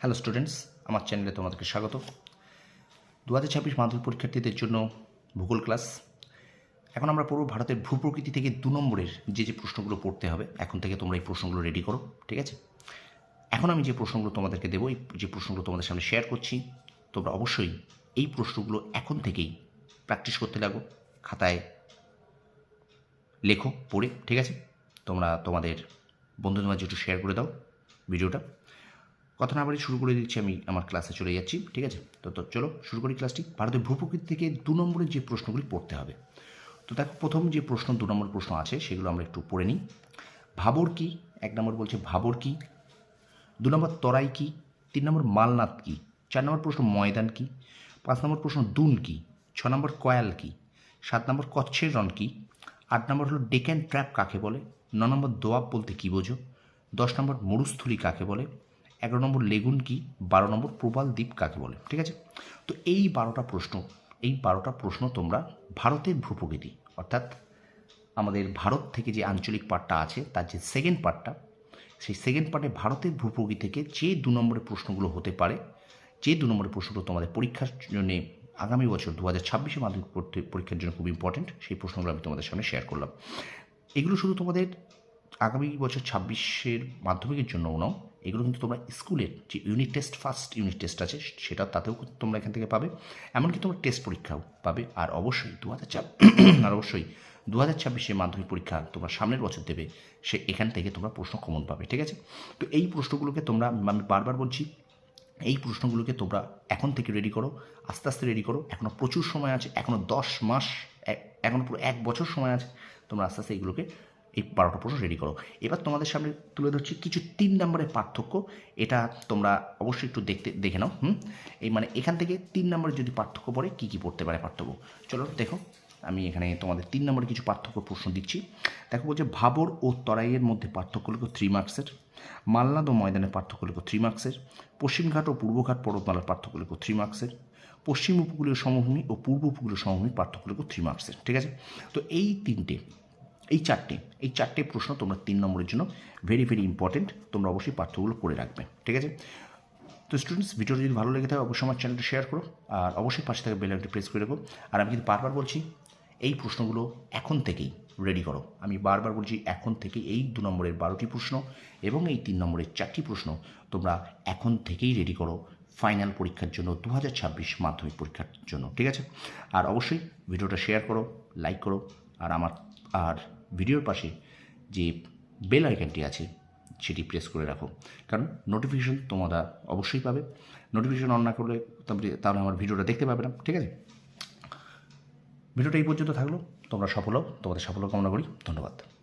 Hello students আমার চ্যানেলে তোমাদেরকে স্বাগত। দু হাজার ছাব্বিশ মাধ্যমিক পরীক্ষার্থীদের জন্য ভূগোল ক্লাস এখন আমরা পড়ব ভারতের ভূপ্রকৃতি থেকে দু নম্বরের যে যে প্রশ্নগুলো পড়তে হবে, এখন থেকে তোমরা এই প্রশ্নগুলো রেডি করো, ঠিক আছে? এখন আমি যে প্রশ্নগুলো তোমাদেরকে দেবো, এই যে প্রশ্নগুলো তোমাদের সামনে শেয়ার করছি, তোমরা অবশ্যই এই প্রশ্নগুলো এখন থেকেই প্র্যাকটিস করতে লাগো, খাতায় লেখো, পড়ে, ঠিক আছে? তোমরা তোমাদের বন্ধুদের মাঝে একটু শেয়ার করে দাও ভিডিওটা। কথা না বাড়ি শুরু করে দিচ্ছি, আমি আমার ক্লাসে চলে যাচ্ছি, ঠিক আছে? তো তো চলো, শুরু করি ক্লাসটি ভারতের ভূপ্রকৃতি থেকে দু নম্বরের যে প্রশ্নগুলি পড়তে হবে। তো দেখো, প্রথম যে প্রশ্ন, দু নম্বর প্রশ্ন আছে, সেগুলো আমরা একটু পড়ে নিই। ভাবর কি? এক নম্বর বলছে, ভাবর কি? দু নম্বর, তরাই কি? তিন নম্বর, মালনাথ কি? চার নম্বর প্রশ্ন, ময়দান কি? পাঁচ নম্বর প্রশ্ন, দুন কি? ছ নম্বর, কয়াল কি? সাত নম্বর, কচ্ছের রন কি? আট নম্বর হলো, ডেক অ্যান্ড ট্র্যাপ কাকে বলে? ন নম্বর, দোয়াব বলতে কী বোঝো? দশ নম্বর, মরুস্থলী কাকে বলে? এগারো নম্বর লেগুন কি? বারো নম্বর প্রবাল দ্বীপ কাকে বলে? ঠিক আছে? তো এই বারোটা প্রশ্ন, এই বারোটা প্রশ্ন তোমরা ভারতের ভূপ্রকৃতি, অর্থাৎ আমাদের ভারত থেকে যে আঞ্চলিক পার্টটা আছে, তার যে সেকেন্ড পার্টটা সেই সেকেন্ড পার্টে ভারতের ভূপ্রকৃতি থেকে যে দু নম্বরের প্রশ্নগুলো হতে পারে, যে দু নম্বরের প্রশ্নগুলো তোমাদের পরীক্ষার জন্য আগামী বছর দু হাজার ছাব্বিশে মাধ্যমিক পরীক্ষা- পরীক্ষার জন্য খুব ইম্পর্টেন্ট সেই প্রশ্নগুলো আমি তোমাদের সামনে শেয়ার করলাম। এগুলো শুধু তোমাদের আগামী বছর ছাব্বিশের মাধ্যমিকের জন্য নাও এগুলো কিন্তু তোমরা স্কুলের যে unit test first unit test আছে, সেটা তাতেও তোমরা এখান থেকে পাবে। এমনকি তোমরা টেস্ট পরীক্ষাও পাবে। আর অবশ্যই দু হাজার আর অবশ্যই দু হাজার ছাব্বিশের মাধ্যমিক পরীক্ষা তোমরা সামনের বছর দেবে, সে এখান থেকে তোমরা প্রশ্ন কমন পাবে, ঠিক আছে? তো এই প্রশ্নগুলোকে তোমরা আমি বারবার বলছি, এই প্রশ্নগুলোকে তোমরা এখন থেকে রেডি করো, আস্তে আস্তে রেডি করো। এখনও প্রচুর সময় আছে এখনও দশ মাস এখনও পুরো এক বছর সময় আছে, তোমরা আস্তে আস্তে এগুলোকে এই বারোটা প্রশ্ন রেডি করো। এবার তোমাদের সামনে তুলে ধরছি কিছু তিন নম্বরের পার্থক্য। এটা তোমরা অবশ্যই একটু দেখতে, দেখে নাও, হুম? এই মানে এখান থেকে তিন নম্বরের যদি পার্থক্য পড়ে, কী কী পড়তে পারে পার্থক্য? চলো দেখো, আমি এখানে তোমাদের তিন নম্বরে কিছু পার্থক্য প্রশ্ন দিচ্ছি। দেখো বলছে, ভাবর ও তরাইয়ের মধ্যে পার্থক্য লিখো থ্রি মার্কসের মালনাদ ও ময়দানের পার্থক্য লিখো থ্রি মার্কসের পশ্চিমঘাট ও পূর্বঘাট পর্বতমালার পার্থক্য লিখো থ্রি মার্কসের পশ্চিম উপকূলীয় সমভূমি ও পূর্ব উপকূলীয় সমভূমির পার্থক্য লিখো থ্রি মার্কসের ঠিক আছে? তো এই তিনটে এই চারটে এই চারটে প্রশ্ন তোমরা তিন নম্বরের জন্য ভেরি ভেরি ইম্পর্টেন্ট তোমরা অবশ্যই পাঠ্যগুলো করে রাখবে, ঠিক আছে? তো স্টুডেন্টস ভিডিওটা যদি ভালো লেগে থাকে, অবশ্যই আমার চ্যানেলটা শেয়ার করো, আর অবশ্যই পাশে থাকা বেল আইকনটি প্রেস করে রাখো, আর আমি কিন্তু বারবার বলছি, এই প্রশ্নগুলো এখন থেকেই রেডি করো। আমি বারবার বলছি, এখন থেকে এই দু নম্বরের বারোটি প্রশ্ন এবং এই তিন নম্বরের চারটি প্রশ্ন তোমরা এখন থেকেই রেডি করো ফাইনাল পরীক্ষার জন্য দু হাজার ছাব্বিশ মাধ্যমিক পরীক্ষার জন্য, ঠিক আছে? আর অবশ্যই ভিডিওটা শেয়ার করো লাইক করো, আর আমার, আর ভিডিওর পাশে যে বেল আইকনটি আছে, সেটি প্রেস করে রাখো। কারণ নোটিফিকেশান তোমরা অবশ্যই পাবে। নোটিফিকেশন অন না করলে তাহলে- আমার ভিডিওটা দেখতে পাবে না, ঠিক আছে? ভিডিওটা এই পর্যন্ত থাকল। তোমরা সফল হও, তোমাদের সাফল্য কামনা করি। ধন্যবাদ।